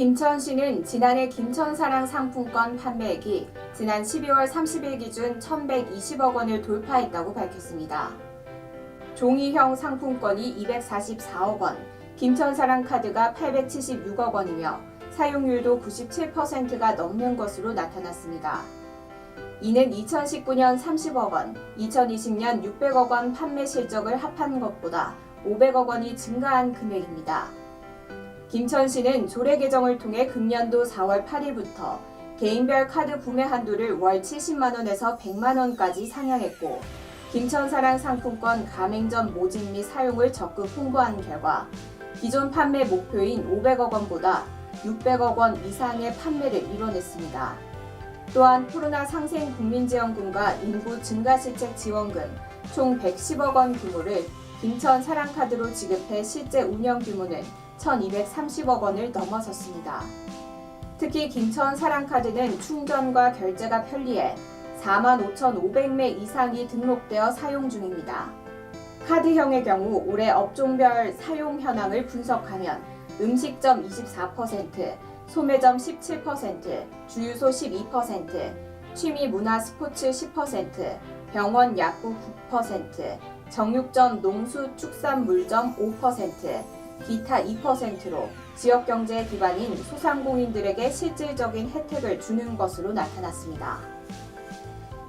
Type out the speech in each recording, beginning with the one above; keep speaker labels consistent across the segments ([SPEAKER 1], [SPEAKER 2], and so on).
[SPEAKER 1] 김천 시는 지난해 김천사랑 상품권 판매액이 지난 12월 30일 기준 1,120억 원을 돌파했다고 밝혔습니다. 종이형 상품권이 244억 원, 김천사랑 카드가 876억 원이며 사용률도 97%가 넘는 것으로 나타났습니다. 이는 2019년 30억 원, 2020년 600억 원 판매 실적을 합한 것보다 500억 원이 증가한 금액입니다. 김천시는 조례 개정을 통해 금년도 4월 8일부터 개인별 카드 구매 한도를 월 70만 원에서 100만 원까지 상향했고 김천사랑 상품권 가맹점 모집 및 사용을 적극 홍보한 결과 기존 판매 목표인 500억 원보다 600억 원 이상의 판매를 이뤄냈습니다. 또한 코로나 상생 국민지원금과 인구 증가시책 지원금 총 110억 원 규모를 김천 사랑카드로 지급해 실제 운영 규모는 1,230억 원을 넘어섰습니다. 특히 김천 사랑카드는 충전과 결제가 편리해 45,500매 이상이 등록되어 사용 중입니다. 카드형의 경우 올해 업종별 사용 현황을 분석하면 음식점 24%, 소매점 17%, 주유소 12%, 취미 문화 스포츠 10%, 병원 약국 9%, 정육점 농수 축산 물점 5%, 기타 2%로 지역 경제 기반인 소상공인들에게 실질적인 혜택을 주는 것으로 나타났습니다.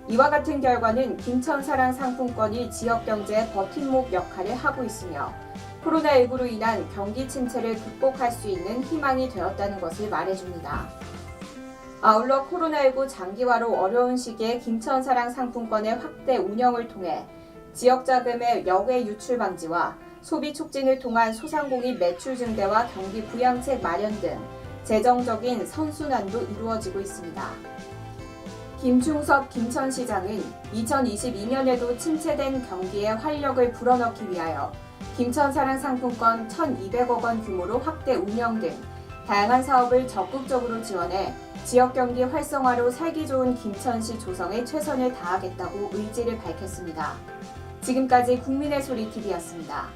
[SPEAKER 1] 이와 같은 결과는 김천사랑 상품권이 지역 경제의 버팀목 역할을 하고 있으며 코로나19로 인한 경기 침체를 극복할 수 있는 희망이 되었다는 것을 말해줍니다. 아울러 코로나19 장기화로 어려운 시기에 김천사랑 상품권의 확대 운영을 통해 지역 자금의 역외 유출 방지와 소비 촉진을 통한 소상공인 매출 증대와 경기 부양책 마련 등 재정적인 선순환도 이루어지고 있습니다. 김충섭 김천시장은 2022년에도 침체된 경기에 활력을 불어넣기 위하여 김천사랑 상품권 1,200억 원 규모로 확대 운영 등 다양한 사업을 적극적으로 지원해 지역 경기 활성화로 살기 좋은 김천시 조성에 최선을 다하겠다고 의지를 밝혔습니다. 지금까지 국민의 소리 TV였습니다.